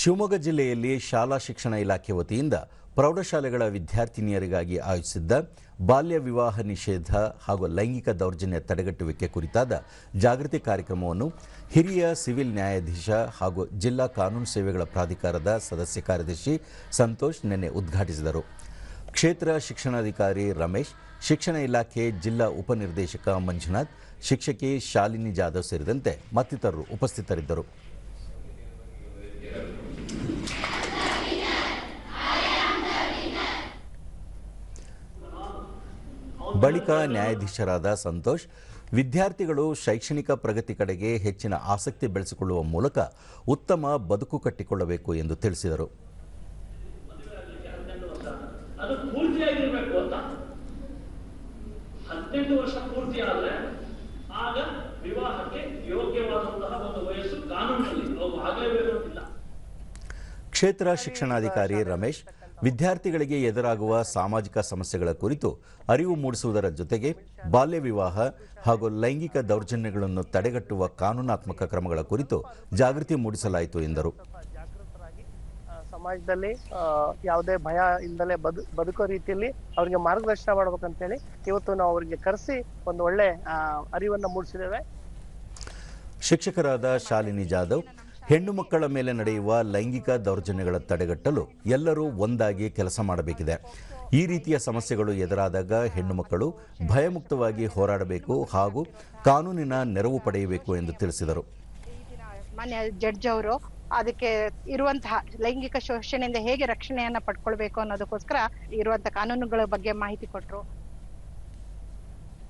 ಶಿವಮೊಗ್ಗ ಜಿಲ್ಲೆಯಲ್ಲಿ ಶಾಲಾ ಶಿಕ್ಷಣ ಇಲಾಖೆ ವತಿಯಿಂದ ಪ್ರೌಢಶಾಲೆಗಳ ವಿದ್ಯಾರ್ಥಿನಿಯರಿಗಾಗಿ ಆಯೋಜಿಸಿದ್ದ ಬಾಲ್ಯ ವಿವಾಹ ನಿಷೇಧ ಹಾಗೂ ಲೈಂಗಿಕ ದೌರ್ಜನ್ಯ ತಡೆಗಟ್ಟುವಿಕೆ ಕುರಿತಾದ ಜಾಗೃತಿ ಕಾರ್ಯಕ್ರಮವನ್ನು ಹಿರಿಯ ಸಿವಿಲ್ ನ್ಯಾಯಾಧೀಶ ಹಾಗೂ ಜಿಲ್ಲಾ ಕಾನೂನು ಸೇವೆಗಳ ಪ್ರಾಧಿಕಾರದ ಸದಸ್ಯ ಕಾರ್ಯದರ್ಶಿ ಸಂತೋಷ್ ನಿನ್ನೆ ಉದ್ಘಾಟಿಸಿದರು. ಕ್ಷೇತ್ರ ಶಿಕ್ಷಣಾಧಿಕಾರಿ ರಮೇಶ್, ಶಿಕ್ಷಣ ಇಲಾಖೆ ಜಿಲ್ಲಾ ಉಪನಿರ್ದೇಶಕ ಮಂಜುನಾಥ್, ಶಿಕ್ಷಕಿ ಶಾಲಿನಿ ಜಾಧವ್ ಸೇರಿದಂತೆ ಮತ್ತಿತರರು ಉಪಸ್ಥಿತರಿದ್ದರು. ಬಳಿಕ ನ್ಯಾಯಾಧೀಶರಾದ ಸಂತೋಷ್ ವಿದ್ಯಾರ್ಥಿಗಳು ಶೈಕ್ಷಣಿಕ ಪ್ರಗತಿ ಕಡೆಗೆ ಹೆಚ್ಚಿನ ಆಸಕ್ತಿ ಬೆಳೆಸಿಕೊಳ್ಳುವ ಮೂಲಕ ಉತ್ತಮ ಬದುಕು ಕಟ್ಟಿಕೊಳ್ಳಬೇಕು ಎಂದು ತಿಳಿಸಿದರು. ಅದು ಪೂರ್ತಿಯಾಗಿರ್ಬೇಕು ಅಂತ. ಹದಿನೆಂಟು ವರ್ಷ ಪೂರ್ತಿ ಆದ್ರೆ ಆಗ ವಿವಾಹಕ್ಕೆ ಯೋಗ್ಯವಾದಂತಹ ಒಂದು ವಯಸ್ಸು ಕಾನೂನಿನಲ್ಲಿ. ಅವು ಆಗಲೇಬೇಕು ಕ್ಷೇತ್ರ ಶಿಕ್ಷಣಾಧಿಕಾರಿ ರಮೇಶ್ ವಿದ್ಯಾರ್ಥಿಗಳಿಗೆ ಎದುರಾಗುವ ಸಾಮಾಜಿಕ ಸಮಸ್ಯೆಗಳ ಕುರಿತು ಅರಿವು ಮೂಡಿಸುವುದರ ಜೊತೆಗೆ ಬಾಲ್ಯ ವಿವಾಹ ಹಾಗೂ ಲೈಂಗಿಕ ದೌರ್ಜನ್ಯಗಳನ್ನು ತಡೆಗಟ್ಟುವ ಕಾನೂನಾತ್ಮಕ ಕ್ರಮಗಳ ಕುರಿತು ಜಾಗೃತಿ ಮೂಡಿಸಲಾಯಿತು ಎಂದರು. ಸಮಾಜದಲ್ಲಿ ಯಾವುದೇ ಭಯ ಇಲ್ಲದೆ ಬದು ಬದುಕೋ ರೀತಿಯಲ್ಲಿ ಅವರಿಗೆ ಮಾರ್ಗದರ್ಶನ ಮಾಡ್ಬೇಕಂತೇಳಿ ಇವತ್ತು ನಾವು ಅವರಿಗೆ ಕರೆಸಿ ಒಂದು ಒಳ್ಳೆ ಅರಿವನ್ನು ಅರಿವನ್ನ ಮೂಡಿಸಿದ್ದೇವೆ. ಶಿಕ್ಷಕರಾದ ಶಾಲಿನಿ ಜಾಧವ್ ಹೆಣ್ಣು ಮಕ್ಕಳ ಮೇಲೆ ನಡೆಯುವ ಲೈಂಗಿಕ ದೌರ್ಜನ್ಯಗಳ ತಡೆಗಟ್ಟಲು ಎಲ್ಲರೂ ಒಂದಾಗಿ ಕೆಲಸ ಮಾಡಬೇಕಿದೆ. ಈ ರೀತಿಯ ಸಮಸ್ಯೆಗಳು ಎದುರಾದಾಗ ಹೆಣ್ಣು ಮಕ್ಕಳು ಭಯಮುಕ್ತವಾಗಿ ಹೋರಾಡಬೇಕು ಹಾಗೂ ಕಾನೂನಿನ ನೆರವು ಪಡೆಯಬೇಕು ಎಂದು ತಿಳಿಸಿದರು. ಮಾನ್ಯ ಜಡ್ಜ್ ಅವರು, ಅದಕ್ಕೆ ಇರುವಂತಹ ಲೈಂಗಿಕ ಶೋಷಣೆಯಿಂದ ಹೇಗೆ ರಕ್ಷಣೆಯನ್ನ ಪಡ್ಕೊಳ್ಬೇಕು ಅನ್ನೋದಕ್ಕೋಸ್ಕರ ಇರುವಂತಹ ಕಾನೂನುಗಳ ಬಗ್ಗೆ ಮಾಹಿತಿ ಕೊಟ್ಟರು